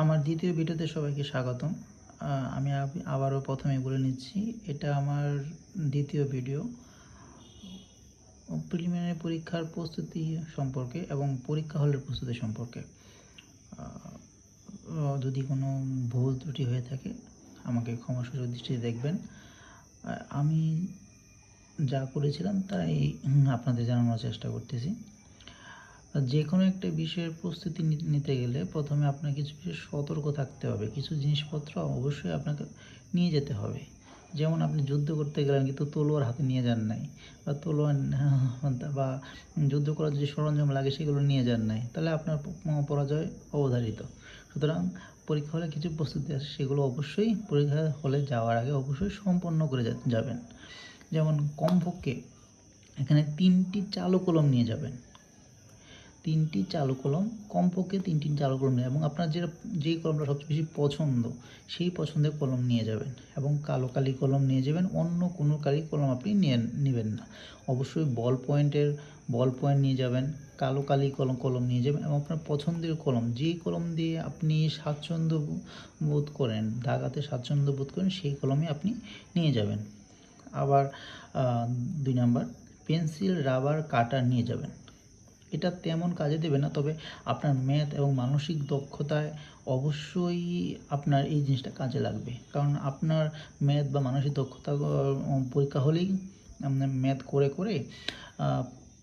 আমার দ্বিতীয় ভিডিওতে সবাইকে স্বাগতম। আমি আবারও প্রথমে বলে নিচ্ছি, এটা আমার দ্বিতীয় ভিডিও। প্রিলিমিনারি পরীক্ষার প্রস্তুতি সম্পর্কে এবং পরীক্ষা হলের প্রস্তুতি সম্পর্কে। যদি কোনো ভুল ত্রুটি হয়ে থাকে, আমাকে ক্ষমা সুযোগ দৃষ্টিতে দেখবেন। আমি যা করেছিলাম তাই আপনাদের জানানোর চেষ্টা করতেছি। যে কোনো একটা বিষয়ের প্রস্তুতি নিতে গেলে প্রথমে আপনাকে কিছু কিছু সতর্ক থাকতে হবে। কিছু জিনিসপত্র অবশ্যই আপনাকে নিয়ে যেতে হবে। যেমন আপনি যুদ্ধ করতে গেলেন কিন্তু তলোয়ার হাতে নিয়ে যান নাই বা তলোয়ার বা যুদ্ধ করার যে সরঞ্জাম লাগে সেগুলো নিয়ে যান নাই। তাহলে আপনার পরাজয় অবধারিত। সুতরাং পরীক্ষা হলে কিছু প্রস্তুতি আছে সেগুলো অবশ্যই পরীক্ষা হলে যাওয়ার আগে অবশ্যই সম্পন্ন করে যাবেন। যেমন কমপক্ষে এখানে তিনটি চালু কলম নিয়ে যাবেন। তিনটি চালু কলম, কমপক্ষে তিনটি চালু কলম নেই এবং আপনার যেটা, যেই কলমটা সবচেয়ে বেশি পছন্দ, সেই পছন্দের কলম নিয়ে যাবেন এবং কালো কালি কলম নিয়ে যাবেন, অন্য কোনো কালি কলম আপনি নিয়ে নেবেন না। অবশ্যই বল পয়েন্টের বল পয়েন্ট নিয়ে যাবেন, কালো কালি কলম কলম নিয়ে যাবেন এবং আপনার পছন্দের কলম, যেই কলম দিয়ে আপনি স্বাচ্ছন্দ্য বোধ করেন দাগাতে স্বাচ্ছন্দ্য বোধ করেন, সেই কলমই আপনি নিয়ে যাবেন। আবার দুই নাম্বার, পেন্সিল, রাবার, কাটার নিয়ে যাবেন। এটা তেমন কাজে দেবে না। তবে আপনার ম্যাথ এবং মানসিক দক্ষতায় অবশ্যই আপনার এই জিনিসটা কাজে লাগবে। কারণ আপনার ম্যাথ বা মানসিক দক্ষতা পরীক্ষা হলেই ম্যাথ করে করে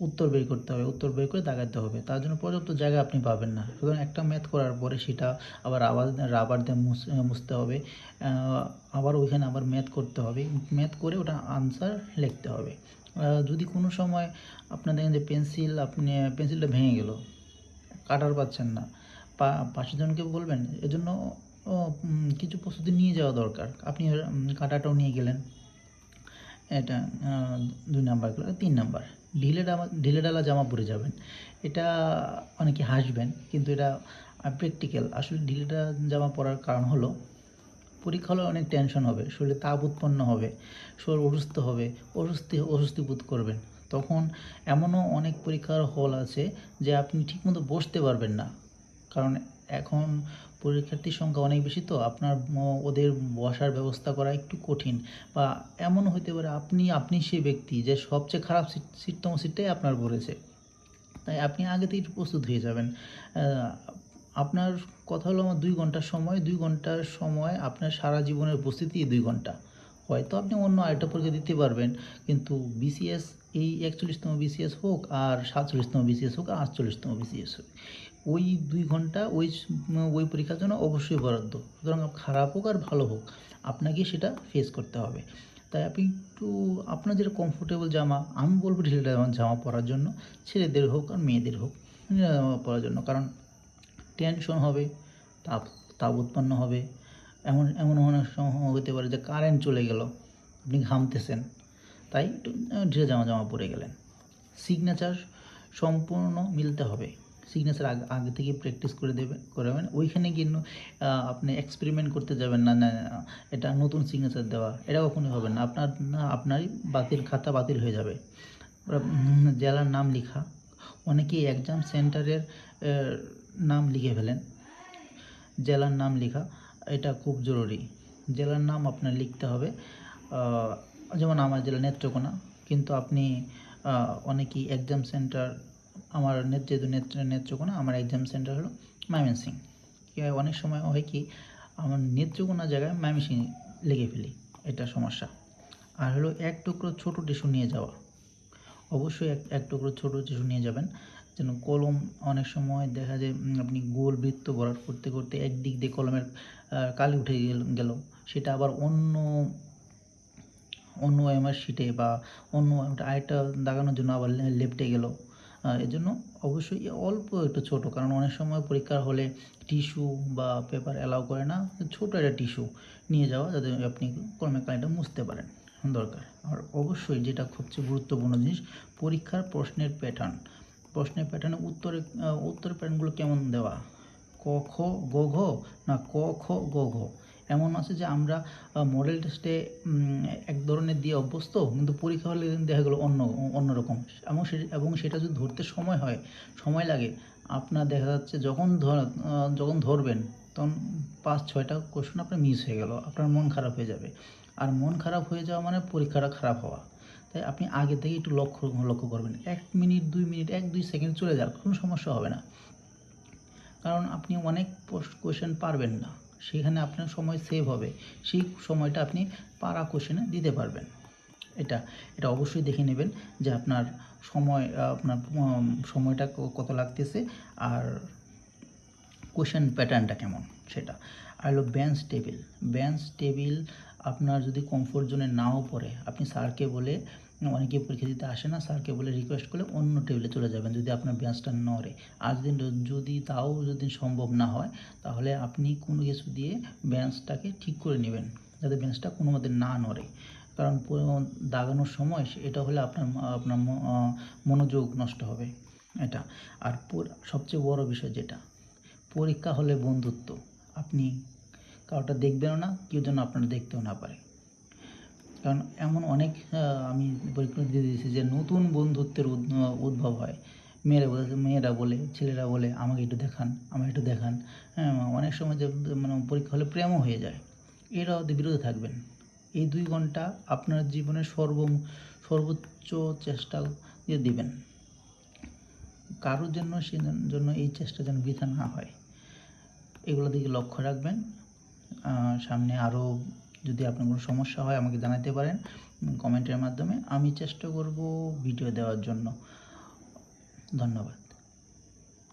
উত্তর বের করতে হবে, উত্তর বের করে দাগাতে হবে। তার জন্য পর্যাপ্ত জায়গা আপনি পাবেন না। সুতরাং একটা ম্যাথ করার পরে সেটা আবার আবার রাবার দিয়ে মুছ- মুছতে হবে আবার ওইখানে আবার ম্যাথ করতে হবে। ম্যাথ করে ওটা আনসার লিখতে হবে। যদি কোনো সময় আপনার দেখেন যে পেন্সিল, আপনি পেন্সিলটা ভেঙে গেল, কাটার পাচ্ছেন না, পা, পাশের জনকে বলবেন, এজন্য কিছু প্রস্তুতি নিয়ে যাওয়া দরকার। আপনি কাটাটাও নিয়ে গেলেন। এটা দুই নাম্বার, তিন নাম্বার, ঢিলে ডামা ঢিলে ডালা জামা পরে যাবেন। এটা অনেকে হাসবেন, কিন্তু এটা প্র্যাকটিক্যাল আসলে ঢিলে ডালা জামা পরার কারণ হলো পরীক্ষা হলে অনেক টেনশন হবে, শরীরে তাপ উৎপন্ন হবে, শরীর অসুস্থ হবে, অস্বস্তি অস্বস্তি বোধ করবেন। তখন এমনও অনেক পরীক্ষার হল আছে যে আপনি ঠিকমতো বসতে পারবেন না। কারণ এখন পরীক্ষার্থীর সংখ্যা অনেক বেশি তো, আপনার ওদের বসার ব্যবস্থা করা একটু কঠিন। বা এমনও হতে পারে আপনি আপনি সেই ব্যক্তি যে সবচেয়ে খারাপ সিট সিটতম সিটটাই আপনার পড়েছে। তাই আপনি আগে থেকে প্রস্তুত হয়ে যাবেন। আপনার কথা হলো আমার দুই ঘণ্টার সময়, দুই ঘণ্টার সময় আপনার সারা জীবনের উপস্থিতি দুই ঘণ্টা। হয়তো আপনি অন্য আরেকটা পরীক্ষা দিতে পারবেন, কিন্তু বিসিএস এই একচল্লিশতম বিসিএস হোক আর সাতচল্লিশতম বিসিএস হোক, আর আটচল্লিশতম বিসিএস হোক, ওই দুই ঘণ্টা ওই ওই পরীক্ষার জন্য অবশ্যই বরাদ্দ। সুতরাং খারাপ হোক আর ভালো হোক আপনাকে সেটা ফেস করতে হবে। তাই আপনি একটু আপনার যেটা কমফোর্টেবল জামা, আমি বলব ঢিলেটা জামা পরার জন্য, ছেলেদের হোক আর মেয়েদের হোক পরার জন্য। কারণ টেনশন হবে, তাপ তাপ উৎপন্ন হবে। এমন এমন অনেক সময় হতে পারে যে কারেন্ট চলে গেল, আপনি ঘামতেছেন। তাই একটু ঢিলে জামা জামা পরে গেলেন। সিগনেচার সম্পূর্ণ মিলতে হবে। সিগনেচার আগে আগে থেকে প্র্যাকটিস করে দেবে করাবেন ওইখানে কিন্তু আপনি এক্সপেরিমেন্ট করতে যাবেন না না এটা নতুন সিগনেচার দেওয়া, এটা কখনোই হবে না। আপনার, না, আপনারই বাতিল খাতা বাতিল হয়ে যাবে। জেলার নাম লেখা। অনেকেই এক্সাম সেন্টারের নাম লিখে ফেলেন। জেলার নাম লেখা, এটা খুব জরুরি। জেলার নাম আপনার লিখতে হবে। যেমন আমার জেলা নেত্রকোনা, কিন্তু আপনি অনেকেই এক্সাম সেন্টার আমার যেহেতু নেত্র, নেত্রকোনা, আমার এক্সাম সেন্টার হলো ময়মনসিং অনেক সময় হয় কি, আমার নেত্রকোনা জায়গায় ময়মনসিং লিখে ফেলি, এটা সমস্যা। আর হলো এক টুকরো ছোটো টিস্যু নিয়ে যাওয়া। অবশ্যই এক এক টুকরো ছোটো টিস্যু নিয়ে যাবেন। যেন কলম অনেক সময় দেখা যায় আপনি গোল বৃত্ত ভরাট করতে করতে একদিক দিয়ে কলমের কালি উঠে গেল সেটা আবার অন্য অন্য এমআর শিটে বা অন্য আরেকটা দাগানোর জন্য আবার লেপটে গেল। এর জন্য অবশ্যই অল্প একটু ছোট, কারণ অনেক সময় পরীক্ষার হলে টিস্যু বা পেপার অ্যালাউ করে না, ছোট একটা টিস্যু নিয়ে যাওয়া, যাতে আপনি কলমের কালিটা মুছতে পারেন, দরকার। আর অবশ্যই যেটা সবচেয়ে গুরুত্বপূর্ণ জিনিস, পরীক্ষার প্রশ্নের প্যাটার্ন প্রশ্নের প্যাটার্নে উত্তরে উত্তরের প্যাটার্নগুলো কেমন দেওয়া? ক, খ, গ, ঘ? না, ক, খ, গ, ঘ। এমন আছে যে আমরা মডেল টেস্টে এক ধরনের দিয়ে অভ্যস্ত, কিন্তু পরীক্ষা হলে দেখা গেলো অন্য অন্যরকম এবং এবং সেটা যদি ধরতে সময় হয়, সময় লাগে, আপনার দেখা যাচ্ছে যখন ধর যখন ধরবেন, তখন পাঁচ, ছয়টা কোশ্চেন আপনার মিস হয়ে গেল, আপনার মন খারাপ হয়ে যাবে। আর মন খারাপ হয়ে যাওয়া মানে পরীক্ষাটা খারাপ হওয়া। তাই আপনি আগে থেকে একটু লক্ষ্য লক্ষ্য করবেন। এক মিনিট, দুই মিনিট, এক, দুই সেকেন্ড চলে যাক, কোনো সমস্যা হবে না। কারণ আপনি অনেক পোস্ট কোশ্চেন পারবেন না। সেখানে আপনার সময় সেভ হবে। সেই সময়টা আপনি পারা কোশ্চেনে দিতে পারবেন। এটা এটা অবশ্যই দেখে নেবেন যে আপনার সময়, আপনার সময়টা কত লাগতেছে আর কোশ্চেন প্যাটার্নটা কেমন সেটা। আর হলো বেঞ্চ টেবিল বেঞ্চ টেবিল আপনার যদি কমফোর্ট জোনে নাও পড়ে, আপনি স্যারকে বলে, অনেকে পরীক্ষা দিতে আসে না স্যারকে বলে রিকোয়েস্ট করলে অন্য টেবিলে চলে যাবেন যদি আপনার বেঞ্চটা নড়ে। আর যদি যদি তাও যদি সম্ভব না হয়, তাহলে আপনি কোনো কিছু দিয়ে বেঞ্চটাকে ঠিক করে নেবেন, যাতে বেঞ্চটা কোনো মতে না নড়ে। কারণ দাগানোর সময় এটা হলে আপনার আপনার মনোযোগ নষ্ট হবে, এটা। আর সবচেয়ে বড় বিষয় যেটা, পরীক্ষা হলে বন্ধুত্ব। আপনি কাউটা দেখবেনও না, কেউ যেন আপনার দেখতেও না পারে। কারণ এমন অনেক আমি পরীক্ষা দিয়ে দিয়েছি যে নতুন বন্ধুত্বের উদ্ভব হয়। মেয়েরা বলে মেয়েরা বলে, ছেলেরা বলে, আমাকে একটু দেখান, আমাকে একটু দেখান। হ্যাঁ অনেক সময় যে মানে পরীক্ষা হলে প্রেমও হয়ে যায়। এরা ওদের বিরোধে থাকবেন এই দুই ঘণ্টা আপনার জীবনের সর্ব সর্বোচ্চ চেষ্টা দিয়ে দিবেন। কারোর জন্য সে জন্য এই চেষ্টা যেন বৃথা না হয়। এগুলো দিকে লক্ষ্য রাখবেন। সামনে আরও যদি আপনার কোনো সমস্যা হয়, আমাকে জানাতে পারেন কমেন্টের মাধ্যমে। আমি চেষ্টা করব ভিডিও দেওয়ার জন্য। ধন্যবাদ।